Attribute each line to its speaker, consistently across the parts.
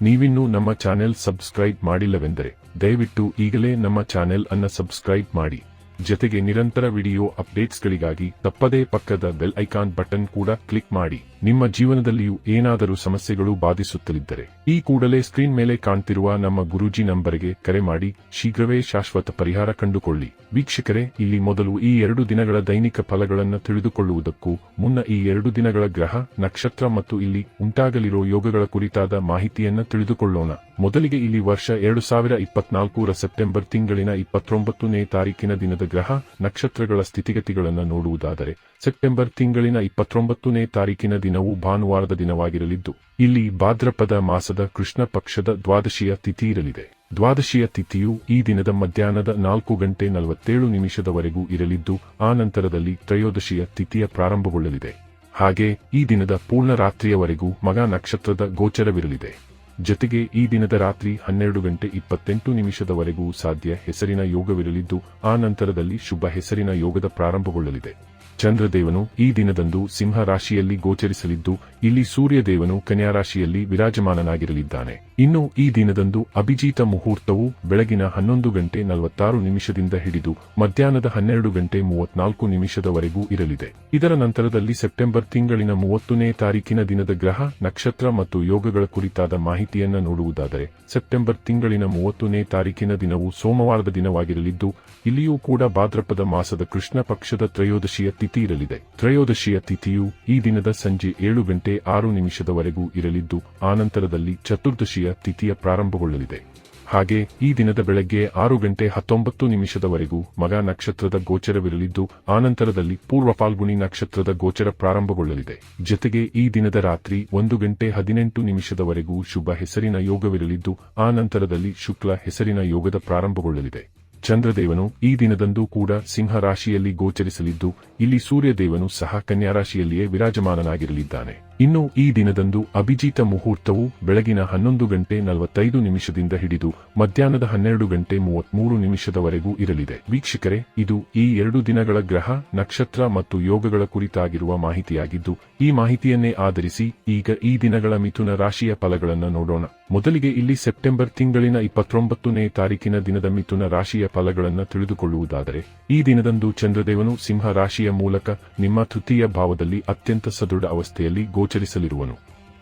Speaker 1: ನೀವಿನ್ನೂ ನಮ್ಮ channel subscribe ಮಾಡಿಲ್ಲವೆಂದರೆ ದಯವಿಟ್ಟು ಈಗಲೇ ನಮ್ಮ ಚಾನೆಲ್ ಅನ್ನ ಸಬ್ಸ್ಕ್ರೈಬ್ ಮಾಡಿ. ಜೊತೆಗೆ ನಿರಂತರ ವಿಡಿಯೋ ಅಪ್ಡೇಟ್ಸ್ಗಳಿಗಾಗಿ ತಪ್ಪದೇ ಪಕ್ಕದ ಬೆಲ್ ಐಕಾನ್ ಬಟನ್ ಕೂಡ ಕ್ಲಿಕ್ ಮಾಡಿ. ನಿಮ್ಮ ಜೀವನದಲ್ಲಿಯೂ ಏನಾದರೂ ಸಮಸ್ಯೆಗಳು ಬಾಧಿಸುತ್ತಲಿದ್ದರೆ, ಈ ಕೂಡಲೇ ಸ್ಕ್ರೀನ್ ಮೇಲೆ ಕಾಣ್ತಿರುವ ನಮ್ಮ ಗುರೂಜಿ ನಂಬರ್ಗೆ ಕರೆ ಮಾಡಿ, ಶೀಘ್ರವೇ ಶಾಶ್ವತ ಪರಿಹಾರ ಕಂಡುಕೊಳ್ಳಿ. ವೀಕ್ಷಕರೇ, ಇಲ್ಲಿ ಮೊದಲು ಈ ಎರಡು ದಿನಗಳ ದೈನಿಕ ಫಲಗಳನ್ನು ತಿಳಿದುಕೊಳ್ಳುವುದಕ್ಕೂ ಮುನ್ನ ಈ ಎರಡು ದಿನಗಳ ಗ್ರಹ, ನಕ್ಷತ್ರ ಮತ್ತು ಇಲ್ಲಿ ಉಂಟಾಗಲಿರೋ ಯೋಗಗಳ ಕುರಿತಾದ ಮಾಹಿತಿಯನ್ನು ತಿಳಿದುಕೊಳ್ಳೋಣ. ಮೊದಲಿಗೆ ಇಲ್ಲಿ ವರ್ಷ ಎರಡು ಸಾವಿರ ಇಪ್ಪತ್ನಾಲ್ಕರ ಸೆಪ್ಟೆಂಬರ್ ತಿಂಗಳಿನ ಇಪ್ಪತ್ತೊಂಬತ್ತನೇ ತಾರೀಕಿನ ದಿನದ ಗ್ರಹ ನಕ್ಷತ್ರಗಳ ಸ್ಥಿತಿಗತಿಗಳನ್ನು ನೋಡುವುದಾದರೆ ಸೆಪ್ಟೆಂಬರ್ ತಿಂಗಳಿನ ಇಪ್ಪತ್ತೊಂಬತ್ತನೇ ತಾರೀಕಿನ ದಿನವು ಭಾನುವಾರದ ದಿನವಾಗಿರಲಿದ್ದು, ಇಲ್ಲಿ ಭಾದ್ರಪದ ಮಾಸದ ಕೃಷ್ಣ ಪಕ್ಷದ ದ್ವಾದಶಿಯ ತಿಥಿ ಇರಲಿದೆ. ದ್ವಾದಶಿಯ ತಿಥಿಯು ಈ ದಿನದ ಮಧ್ಯಾಹ್ನದ ನಾಲ್ಕು ಗಂಟೆ ನಲವತ್ತೇಳು ನಿಮಿಷದವರೆಗೂ ಇರಲಿದ್ದು, ಆ ನಂತರದಲ್ಲಿ ತ್ರಯೋದಶಿಯ ತಿಥಿಯ ಪ್ರಾರಂಭಗೊಳ್ಳಲಿದೆ. ಹಾಗೆ ಈ ದಿನದ ಪೂರ್ಣ ರಾತ್ರಿಯವರೆಗೂ ಮಗ ನಕ್ಷತ್ರದ ಗೋಚರವಿರಲಿದೆ. ಜೊತೆಗೆ ಈ ದಿನದ ರಾತ್ರಿ ಹನ್ನೆರಡು ಗಂಟೆ ಇಪ್ಪತ್ತೆಂಟು ನಿಮಿಷದವರೆಗೂ ಸಾಧ್ಯ ಹೆಸರಿನ ಯೋಗವಿರಲಿದ್ದು, ಆ ನಂತರದಲ್ಲಿ ಶುಭ ಹೆಸರಿನ ಯೋಗದ ಪ್ರಾರಂಭಗೊಳ್ಳಲಿದೆ. ಚಂದ್ರದೇವನು ಈ ದಿನದಂದು ಸಿಂಹ ರಾಶಿಯಲ್ಲಿ ಗೋಚರಿಸಲಿದ್ದು, ಇಲ್ಲಿ ಸೂರ್ಯದೇವನು ಕನ್ಯಾರಾಶಿಯಲ್ಲಿ ವಿರಾಜಮಾನನಾಗಿರಲಿದ್ದಾನೆ. ಇನ್ನು ಈ ದಿನದಂದು ಅಭಿಜೀತ ಮುಹೂರ್ತವು ಬೆಳಗಿನ ಹನ್ನೊಂದು ಗಂಟೆ ನಲವತ್ತಾರು ನಿಮಿಷದಿಂದ ಹಿಡಿದು, ಮಧ್ಯಾಹ್ನದ ಹನ್ನೆರಡು ಗಂಟೆ ಮೂವತ್ನಾಲ್ಕು ನಿಮಿಷದವರೆಗೂ ಇರಲಿದೆ. ಇದರ ನಂತರದಲ್ಲಿ ಸೆಪ್ಟೆಂಬರ್ ತಿಂಗಳಿನ ಮೂವತ್ತನೇ ತಾರೀಕಿನ ದಿನದ ಗ್ರಹ, ನಕ್ಷತ್ರ ಮತ್ತು ಯೋಗಗಳ ಕುರಿತಾದ ಮಾಹಿತಿಯನ್ನು ನೋಡುವುದಾದರೆ, ಸೆಪ್ಟೆಂಬರ್ ತಿಂಗಳಿನ ಮೂವತ್ತನೇ ತಾರೀಕಿನ ದಿನವು ಸೋಮವಾರದ ದಿನವಾಗಿರಲಿದ್ದು, ಇಲ್ಲಿಯೂ ಕೂಡ ಭಾದ್ರಪದ ಮಾಸದ ಕೃಷ್ಣ ಪಕ್ಷದ ತ್ರಯೋದಶಿಯ ತಿಥಿ ಇರಲಿದೆ ತ್ರಯೋದಶಿಯ ತಿಥಿಯು ಈ ದಿನದ ಸಂಜೆ ಏಳು ಗಂಟೆ ಆರು ನಿಮಿಷದವರೆಗೂ ಇರಲಿದ್ದು, ಆನಂತರದಲ್ಲಿ ಚತುರ್ದಶಿಯ ತಿಥಿಯ ಪ್ರಾರಂಭಗೊಳ್ಳಲಿದೆ. ಹಾಗೆ, ಈ ದಿನದ ಬೆಳಗ್ಗೆ ಆರು ಗಂಟೆ ಹತ್ತೊಂಬತ್ತು ನಿಮಿಷದವರೆಗೂ ಮಗ ನಕ್ಷತ್ರದ ಗೋಚರವಿರಲಿದ್ದು, ಆನಂತರದಲ್ಲಿ ಪೂರ್ವ ಫಾಲ್ಗುಣಿ ನಕ್ಷತ್ರದ ಗೋಚರ ಪ್ರಾರಂಭಗೊಳ್ಳಲಿದೆ. ಜೊತೆಗೆ ಈ ದಿನದ ರಾತ್ರಿ ಒಂದು ಗಂಟೆ ಹದಿನೆಂಟು ನಿಮಿಷದವರೆಗೂ ಶುಭ ಹೆಸರಿನ ಯೋಗವಿರಲಿದ್ದು ಆ ನಂತರದಲ್ಲಿ ಶುಕ್ಲ ಹೆಸರಿನ ಯೋಗದ ಪ್ರಾರಂಭಗೊಳ್ಳಲಿದೆ. ಚಂದ್ರದೇವನು ಈ ದಿನದಂದು ಕೂಡ ಸಿಂಹ ರಾಶಿಯಲ್ಲಿ ಗೋಚರಿಸಲಿದ್ದು ಇಲ್ಲಿ ಸೂರ್ಯದೇವನು ಸಹ ಕನ್ಯಾರಾಶಿಯಲ್ಲಿಯೇ ವಿರಾಜಮಾನನಾಗಿರಲಿದ್ದಾನೆ. ಇನ್ನು ಈ ದಿನದಂದು ಅಭಿಜಿತ ಮುಹೂರ್ತವು ಬೆಳಗಿನ ಹನ್ನೊಂದು ಗಂಟೆ ನಲವತ್ತೈದು ನಿಮಿಷದಿಂದ ಹಿಡಿದು ಮಧ್ಯಾಹ್ನದ ಹನ್ನೆರಡು ಗಂಟೆ ಮೂವತ್ಮೂರು ನಿಮಿಷದವರೆಗೂ ಇರಲಿದೆ. ವೀಕ್ಷಕರೇ, ಇದು ಈ ಎರಡು ದಿನಗಳ ಗ್ರಹ, ನಕ್ಷತ್ರ ಮತ್ತು ಯೋಗಗಳ ಕುರಿತಾಗಿರುವ ಮಾಹಿತಿಯಾಗಿದ್ದು, ಈ ಮಾಹಿತಿಯನ್ನೇ ಆಧರಿಸಿ ಈಗ ಈ ದಿನಗಳ ಮಿಥುನ ರಾಶಿಯ ಫಲಗಳನ್ನು ನೋಡೋಣ. ಮೊದಲಿಗೆ ಇಲ್ಲಿ ಸೆಪ್ಟೆಂಬರ್ ತಿಂಗಳಿನ ಇಪ್ಪತ್ತೊಂಬತ್ತನೇ ತಾರೀಕಿನ ದಿನದ ಮಿಥುನ ರಾಶಿಯ ಫಲಗಳನ್ನು ತಿಳಿದುಕೊಳ್ಳುವುದಾದರೆ, ಈ ದಿನದಂದು ಚಂದ್ರದೇವನು ಸಿಂಹ ರಾಶಿಯ ಮೂಲಕ ನಿಮ್ಮ ತೃತೀಯ ಭಾವದಲ್ಲಿ ಅತ್ಯಂತ ಸದೃಢ ಅವಸ್ಥೆಯಲ್ಲಿ ಗೋಚರಿಸಲಿರುವನು.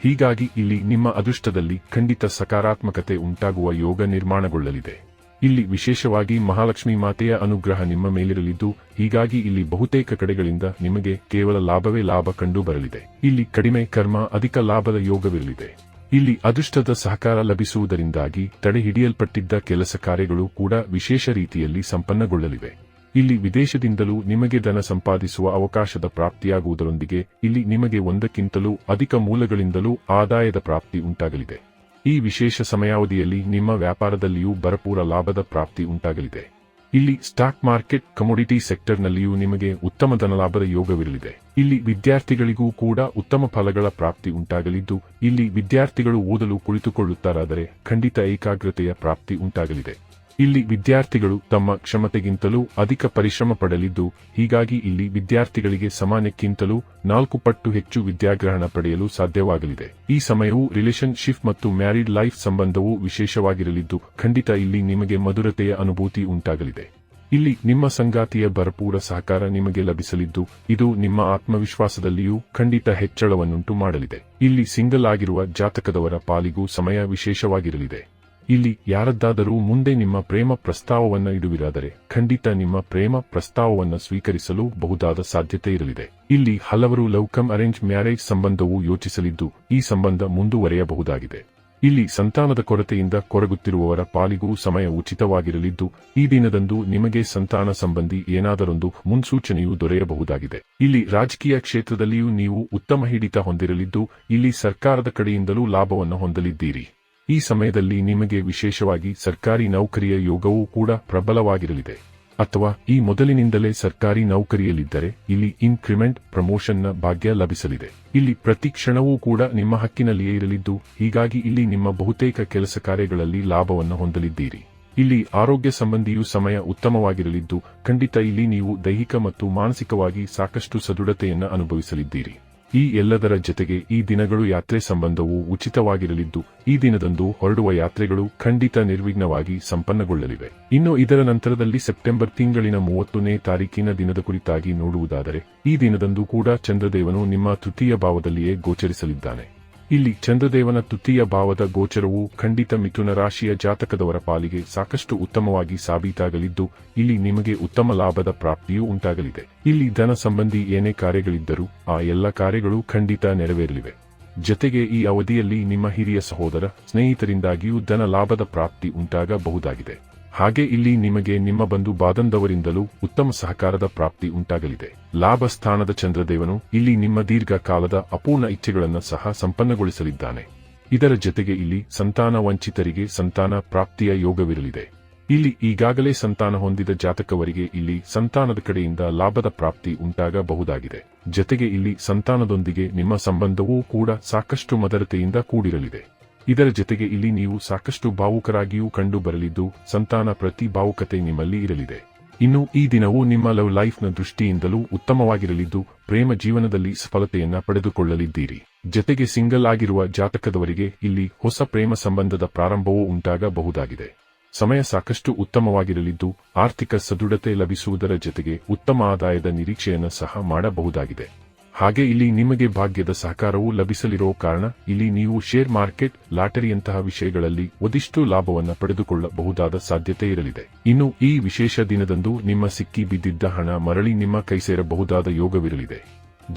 Speaker 1: ಹೀಗಾಗಿ ಇಲ್ಲಿ ನಿಮ್ಮ ಅದೃಷ್ಟದಲ್ಲಿ ಖಂಡಿತ ಸಕಾರಾತ್ಮಕತೆ ಉಂಟಾಗುವ ಯೋಗ ನಿರ್ಮಾಣಗೊಳ್ಳಲಿದೆ. ಇಲ್ಲಿ ವಿಶೇಷವಾಗಿ ಮಹಾಲಕ್ಷ್ಮಿ ಮಾತೆಯ ಅನುಗ್ರಹ ನಿಮ್ಮ ಮೇಲಿರಲಿದ್ದು, ಹೀಗಾಗಿ ಇಲ್ಲಿ ಬಹುತೇಕ ಕಡೆಗಳಿಂದ ನಿಮಗೆ ಕೇವಲ ಲಾಭವೇ ಲಾಭ ಕಂಡು ಬರಲಿದೆ ಇಲ್ಲಿ ಕಡಿಮೆ ಕರ್ಮ, ಅಧಿಕ ಲಾಭದ ಯೋಗವಿರಲಿದೆ. ಇಲ್ಲಿ ಅದೃಷ್ಟದ ಸಹಕಾರ ಲಭಿಸುವುದರಿಂದಾಗಿ ತಡೆಹಿಡಿಯಲ್ಪಟ್ಟಿದ್ದ ಕೆಲಸ ಕಾರ್ಯಗಳು ಕೂಡ ವಿಶೇಷ ರೀತಿಯಲ್ಲಿ ಸಂಪನ್ನಗೊಳ್ಳಲಿವೆ. ಇಲ್ಲಿ ವಿದೇಶದಿಂದಲೂ ನಿಮಗೆ ಧನ ಸಂಪಾದಿಸುವ ಅವಕಾಶದ ಪ್ರಾಪ್ತಿಯಾಗುವುದರೊಂದಿಗೆ ಇಲ್ಲಿ ನಿಮಗೆ ಒಂದಕ್ಕಿಂತಲೂ ಅಧಿಕ ಮೂಲಗಳಿಂದಲೂ ಆದಾಯದ ಪ್ರಾಪ್ತಿ ಉಂಟಾಗಲಿದೆ. ಈ ವಿಶೇಷ ಸಮಯಾವಧಿಯಲ್ಲಿ ನಿಮ್ಮ ವ್ಯಾಪಾರದಲ್ಲಿಯೂ ಭರಪೂರ ಲಾಭದ ಪ್ರಾಪ್ತಿ ಉಂಟಾಗಲಿದೆ. ಇಲ್ಲಿ ಸ್ಟಾಕ್ ಮಾರ್ಕೆಟ್, ಕಮೋಡಿಟಿ ಸೆಕ್ಟರ್ನಲ್ಲಿಯೂ ನಿಮಗೆ ಉತ್ತಮ ಧನಲಾಭದ ಯೋಗವಿರಲಿದೆ. ಇಲ್ಲಿ ವಿದ್ಯಾರ್ಥಿಗಳಿಗೂ ಕೂಡ ಉತ್ತಮ ಫಲಗಳ ಪ್ರಾಪ್ತಿ ಉಂಟಾಗಲಿದ್ದು, ಇಲ್ಲಿ ವಿದ್ಯಾರ್ಥಿಗಳು ಓದಲು ಕುಳಿತುಕೊಳ್ಳುತ್ತಾರಾದರೆ ಖಂಡಿತ ಏಕಾಗ್ರತೆಯ ಪ್ರಾಪ್ತಿ ಉಂಟಾಗಲಿದೆ. ಇಲ್ಲಿ ವಿದ್ಯಾರ್ಥಿಗಳು ತಮ್ಮ ಕ್ಷಮತೆಗಿಂತಲೂ ಅಧಿಕ ಪರಿಶ್ರಮ ಪಡಲಿದ್ದು, ಹೀಗಾಗಿ ಇಲ್ಲಿ ವಿದ್ಯಾರ್ಥಿಗಳಿಗೆ ಸಮಾನಕ್ಕಿಂತಲೂ ನಾಲ್ಕು ಪಟ್ಟು ಹೆಚ್ಚು ವಿದ್ಯಾಗ್ರಹಣ ಪಡೆಯಲು ಸಾಧ್ಯವಾಗಲಿದೆ. ಈ ಸಮಯವು ರಿಲೇಶನ್ಶಿಪ್ ಮತ್ತು ಮ್ಯಾರಿಡ್ ಲೈಫ್ ಸಂಬಂಧವು ವಿಶೇಷವಾಗಿರಲಿದ್ದು, ಖಂಡಿತ ಇಲ್ಲಿ ನಿಮಗೆ ಮಧುರತೆಯ ಅನುಭೂತಿ ಉಂಟಾಗಲಿದೆ. ಇಲ್ಲಿ ನಿಮ್ಮ ಸಂಗಾತಿಯ ಭರಪೂರ ಸಹಕಾರ ನಿಮಗೆ ಲಭಿಸಲಿದ್ದು, ಇದು ನಿಮ್ಮ ಆತ್ಮವಿಶ್ವಾಸದಲ್ಲಿಯೂ ಖಂಡಿತ ಹೆಚ್ಚಳವನ್ನುಂಟು ಮಾಡಲಿದೆ. ಇಲ್ಲಿ ಸಿಂಗಲ್ ಆಗಿರುವ ಜಾತಕದವರ ಪಾಲಿಗೂ ಸಮಯ ವಿಶೇಷವಾಗಿರಲಿದೆ. ಇಲ್ಲಿ ಯಾರದ್ದಾದರೂ ಮುಂದೆ ನಿಮ್ಮ ಪ್ರೇಮ ಪ್ರಸ್ತಾವವನ್ನು ಇಡುವಿರಾದರೆ ಖಂಡಿತ ನಿಮ್ಮ ಪ್ರೇಮ ಪ್ರಸ್ತಾವವನ್ನು ಸ್ವೀಕರಿಸಲು ಬಹುದಾದ ಸಾಧ್ಯತೆ ಇರಲಿದೆ. ಇಲ್ಲಿ ಹಲವರು ಲವ್ ಅರೇಂಜ್ ಮ್ಯಾರೇಜ್ ಸಂಬಂಧವು ಯೋಚಿಸಲಿದ್ದು ಈ ಸಂಬಂಧ ಮುಂದುವರೆಯಬಹುದಾಗಿದೆ. ಇಲ್ಲಿ ಸಂತಾನದ ಕೊರತೆಯಿಂದ ಕೊರಗುತ್ತಿರುವವರ ಪಾಲಿಗೂ ಸಮಯ ಉಚಿತವಾಗಿರಲಿದ್ದು ಈ ದಿನದಂದು ನಿಮಗೆ ಸಂತಾನ ಸಂಬಂಧಿ ಏನಾದರೊಂದು ಮುನ್ಸೂಚನೆಯು ದೊರೆಯಬಹುದಾಗಿದೆ. ಇಲ್ಲಿ ರಾಜಕೀಯ ಕ್ಷೇತ್ರದಲ್ಲಿಯೂ ನೀವು ಉತ್ತಮ ಹಿಡಿತ ಹೊಂದಿರಲಿದ್ದು ಇಲ್ಲಿ ಸರ್ಕಾರದ ಕಡೆಯಿಂದಲೂ ಲಾಭವನ್ನು ಹೊಂದಲಿದ್ದೀರಿ. ಈ ಸಮಯದಲ್ಲಿ ನಿಮಗೆ ವಿಶೇಷವಾಗಿ ಸರ್ಕಾರಿ ನೌಕರಿಯ ಯೋಗವೂ ಕೂಡ ಪ್ರಬಲವಾಗಿರಲಿದೆ. ಅಥವಾ ಈ ಮೊದಲಿನಿಂದಲೇ ಸರ್ಕಾರಿ ನೌಕರಿಯಲ್ಲಿದ್ದರೆ ಇಲ್ಲಿ ಇನ್ಕ್ರಿಮೆಂಟ್ ಪ್ರಮೋಷನ್ನ ಭಾಗ್ಯ ಲಭಿಸಲಿದೆ. ಇಲ್ಲಿ ಪ್ರತಿ ಕ್ಷಣವೂ ಕೂಡ ನಿಮ್ಮ ಹಕ್ಕಿನಲ್ಲಿಯೇ ಇರಲಿದ್ದು, ಹೀಗಾಗಿ ಇಲ್ಲಿ ನಿಮ್ಮ ಬಹುತೇಕ ಕೆಲಸ ಕಾರ್ಯಗಳಲ್ಲಿ ಲಾಭವನ್ನು ಹೊಂದಲಿದ್ದೀರಿ. ಇಲ್ಲಿ ಆರೋಗ್ಯ ಸಂಬಂಧಿಯೂ ಸಮಯ ಉತ್ತಮವಾಗಿರಲಿದ್ದು, ಖಂಡಿತ ಇಲ್ಲಿ ನೀವು ದೈಹಿಕ ಮತ್ತು ಮಾನಸಿಕವಾಗಿ ಸಾಕಷ್ಟು ಸದೃಢತೆಯನ್ನು ಅನುಭವಿಸಲಿದ್ದೀರಿ. ಈ ಎಲ್ಲದರ ಜತೆಗೆ ಈ ದಿನಗಳು ಯಾತ್ರೆ ಸಂಬಂಧವು ಉಚಿತವಾಗಿರಲಿದ್ದು, ಈ ದಿನದಂದು ಹೊರಡುವ ಯಾತ್ರೆಗಳು ಖಂಡಿತ ನಿರ್ವಿಘ್ನವಾಗಿ ಸಂಪನ್ನಗೊಳ್ಳಲಿವೆ. ಇನ್ನು ಇದರ ನಂತರದಲ್ಲಿ ಸೆಪ್ಟೆಂಬರ್ ತಿಂಗಳಿನ ಮೂವತ್ತನೇ ತಾರೀಕಿನ ದಿನದ ಕುರಿತಾಗಿ ನೋಡುವುದಾದರೆ, ಈ ದಿನದಂದು ಕೂಡ ಚಂದ್ರದೇವನು ನಿಮ್ಮ ತೃತೀಯ ಭಾವದಲ್ಲಿಯೇ ಗೋಚರಿಸಲಿದ್ದಾನೆ. ಇಲ್ಲಿ ಚಂದ್ರದೇವನ ತೃತೀಯ ಭಾವದ ಗೋಚರವು ಖಂಡಿತ ಮಿಥುನ ರಾಶಿಯ ಜಾತಕದವರ ಪಾಲಿಗೆ ಸಾಕಷ್ಟು ಉತ್ತಮವಾಗಿ ಸಾಬೀತಾಗಲಿದ್ದು, ಇಲ್ಲಿ ನಿಮಗೆ ಉತ್ತಮ ಲಾಭದ ಪ್ರಾಪ್ತಿಯೂ ಉಂಟಾಗಲಿದೆ. ಇಲ್ಲಿ ಧನ ಸಂಬಂಧಿ ಏನೇ ಕಾರ್ಯಗಳಿದ್ದರೂ, ಆ ಎಲ್ಲ ಕಾರ್ಯಗಳು ಖಂಡಿತ ನೆರವೇರಲಿವೆ. ಜತೆಗೆ ಈ ಅವಧಿಯಲ್ಲಿ ನಿಮ್ಮ ಹಿರಿಯ ಸಹೋದರ ಸ್ನೇಹಿತರಿಂದಾಗಿಯೂ ಧನ ಲಾಭದ ಪ್ರಾಪ್ತಿ ಉಂಟಾಗಬಹುದಾಗಿದೆ. ಹಾಗೆ ಇಲ್ಲಿ ನಿಮಗೆ ನಿಮ್ಮ ಬಂಧು ಬಾದಂದವರಿಂದಲೂ ಉತ್ತಮ ಸಹಕಾರದ ಪ್ರಾಪ್ತಿ ಉಂಟಾಗಲಿದೆ. ಲಾಭ ಸ್ಥಾನದ ಚಂದ್ರದೇವನು ಇಲ್ಲಿ ನಿಮ್ಮ ದೀರ್ಘಕಾಲದ ಅಪೂರ್ಣ ಇಚ್ಛೆಗಳನ್ನು ಸಹ ಸಂಪನ್ನಗೊಳಿಸಲಿದ್ದಾನೆ. ಇದರ ಜತೆಗೆ ಇಲ್ಲಿ ಸಂತಾನ ವಂಚಿತರಿಗೆ ಸಂತಾನ ಪ್ರಾಪ್ತಿಯ ಯೋಗವಿರಲಿದೆ. ಇಲ್ಲಿ ಈಗಾಗಲೇ ಸಂತಾನ ಹೊಂದಿದ ಜಾತಕವರಿಗೆ ಇಲ್ಲಿ ಸಂತಾನದ ಕಡೆಯಿಂದ ಲಾಭದ ಪ್ರಾಪ್ತಿ ಉಂಟಾಗಬಹುದಾಗಿದೆ. ಜತೆಗೆ ಇಲ್ಲಿ ಸಂತಾನದೊಂದಿಗೆ ನಿಮ್ಮ ಸಂಬಂಧವೂ ಕೂಡ ಸಾಕಷ್ಟು ಮದರತೆಯಿಂದ ಕೂಡಿರಲಿದೆ. ಇದರ ಜೊತೆಗೆ ಇಲ್ಲಿ ನೀವು ಸಾಕಷ್ಟು ಭಾವುಕರಾಗಿಯೂ ಕಂಡು ಬರಲಿದ್ದು ಸಂತಾನ ಪ್ರತಿ ಭಾವುಕತೆ ನಿಮ್ಮಲ್ಲಿ ಇರಲಿದೆ. ಇನ್ನು ಈ ದಿನವು ನಿಮ್ಮ ಲವ್ ಲೈಫ್ನ ದೃಷ್ಟಿಯಿಂದಲೂ ಉತ್ತಮವಾಗಿರಲಿದ್ದು, ಪ್ರೇಮ ಜೀವನದಲ್ಲಿ ಸಫಲತೆಯನ್ನ ಪಡೆದುಕೊಳ್ಳಲಿದ್ದೀರಿ. ಜತೆಗೆ ಸಿಂಗಲ್ ಆಗಿರುವ ಜಾತಕದವರಿಗೆ ಇಲ್ಲಿ ಹೊಸ ಪ್ರೇಮ ಸಂಬಂಧದ ಪ್ರಾರಂಭವೂ ಉಂಟಾಗಬಹುದಾಗಿದೆ. ಸಮಯ ಸಾಕಷ್ಟು ಉತ್ತಮವಾಗಿರಲಿದ್ದು, ಆರ್ಥಿಕ ಸದೃಢತೆ ಲಭಿಸುವುದರ ಜತೆಗೆ ಉತ್ತಮ ಆದಾಯದ ನಿರೀಕ್ಷೆಯನ್ನು ಸಹ ಮಾಡಬಹುದಾಗಿದೆ. ಹಾಗೆ ಇಲ್ಲಿ ನಿಮಗೆ ಭಾಗ್ಯದ ಸಹಕಾರವೂ ಲಭಿಸಲಿರೋ ಕಾರಣ ಇಲ್ಲಿ ನೀವು ಶೇರ್ ಮಾರ್ಕೆಟ್, ಲಾಟರಿಯಂತಹ ವಿಷಯಗಳಲ್ಲಿ ಒಂದಿಷ್ಟು ಲಾಭವನ್ನು ಪಡೆದುಕೊಳ್ಳಬಹುದಾದ ಸಾಧ್ಯತೆ ಇರಲಿದೆ. ಇನ್ನು ಈ ವಿಶೇಷ ದಿನದಂದು ನಿಮ್ಮ ಸಿಕ್ಕಿ ಬಿದ್ದಿದ್ದ ಹಣ ಮರಳಿ ನಿಮ್ಮ ಕೈ ಸೇರಬಹುದಾದ ಯೋಗವಿರಲಿದೆ.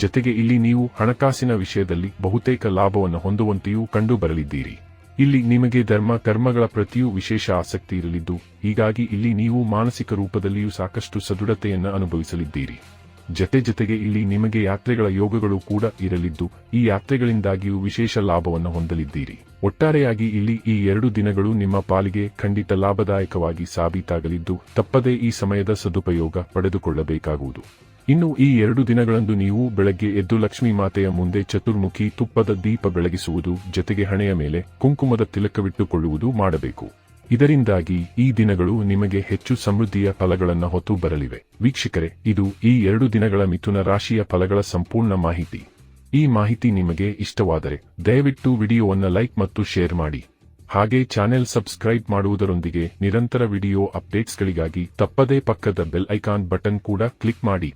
Speaker 1: ಜತೆಗೆ ಇಲ್ಲಿ ನೀವು ಹಣಕಾಸಿನ ವಿಷಯದಲ್ಲಿ ಬಹುತೇಕ ಲಾಭವನ್ನು ಹೊಂದುವಂತೆಯೂ ಕಂಡು ಬರಲಿದ್ದೀರಿ ಇಲ್ಲಿ ನಿಮಗೆ ಧರ್ಮ, ಕರ್ಮಗಳ ಪ್ರತಿಯೂ ವಿಶೇಷ ಆಸಕ್ತಿ ಇರಲಿದ್ದು, ಹೀಗಾಗಿ ಇಲ್ಲಿ ನೀವು ಮಾನಸಿಕ ರೂಪದಲ್ಲಿಯೂ ಸಾಕಷ್ಟು ಸದೃಢತೆಯನ್ನು ಅನುಭವಿಸಲಿದ್ದೀರಿ. ಜತೆ ಜತೆಗೆ ಇಲ್ಲಿ ನಿಮಗೆ ಯಾತ್ರೆಗಳ ಯೋಗಗಳು ಕೂಡ ಇರಲಿದ್ದು, ಈ ಯಾತ್ರೆಗಳಿಂದಾಗಿಯೂ ವಿಶೇಷ ಲಾಭವನ್ನು ಹೊಂದಲಿದ್ದೀರಿ. ಒಟ್ಟಾರೆಯಾಗಿ ಇಲ್ಲಿ ಈ ಎರಡು ದಿನಗಳು ನಿಮ್ಮ ಪಾಲಿಗೆ ಖಂಡಿತ ಲಾಭದಾಯಕವಾಗಿ ಸಾಬೀತಾಗಲಿದ್ದು, ತಪ್ಪದೇ ಈ ಸಮಯದ ಸದುಪಯೋಗ ಪಡೆದುಕೊಳ್ಳಬೇಕಾಗುವುದು. ಇನ್ನು ಈ ಎರಡು ದಿನಗಳಂದು ನೀವು ಬೆಳಗ್ಗೆ ಎದ್ದು ಲಕ್ಷ್ಮೀ ಮಾತೆಯ ಮುಂದೆ ಚತುರ್ಮುಖಿ ತುಪ್ಪದ ದೀಪ ಬೆಳಗಿಸುವುದು, ಜತೆಗೆ ಹಣೆಯ ಮೇಲೆ ಕುಂಕುಮದ ತಿಲಕವಿಟ್ಟುಕೊಳ್ಳುವುದು ಮಾಡಬೇಕು. ಇದರಿಂದಾಗಿ ಈ ದಿನಗಳು ನಿಮಗೆ ಹೆಚ್ಚು ಸಮೃದ್ಧಿಯ ಫಲಗಳನ್ನು ಹೊತ್ತು ಬರಲಿವೆ. ವೀಕ್ಷಕರೇ, ಇದು ಈ ಎರಡು ದಿನಗಳ ಮಿಥುನ ರಾಶಿಯ ಫಲಗಳ ಸಂಪೂರ್ಣ ಮಾಹಿತಿ. ಈ ಮಾಹಿತಿ ನಿಮಗೆ ಇಷ್ಟವಾದರೆ ದಯವಿಟ್ಟು ವಿಡಿಯೋವನ್ನು ಲೈಕ್ ಮತ್ತು ಶೇರ್ ಮಾಡಿ. ಹಾಗೆ ಚಾನೆಲ್ ಸಬ್ಸ್ಕ್ರೈಬ್ ಮಾಡುವುದರೊಂದಿಗೆ ನಿರಂತರ ವಿಡಿಯೋ ಅಪ್ಡೇಟ್ಸ್ಗಳಿಗಾಗಿ ತಪ್ಪದೇ ಪಕ್ಕದ ಬೆಲ್ ಐಕಾನ್ ಬಟನ್ ಕೂಡ ಕ್ಲಿಕ್ ಮಾಡಿ.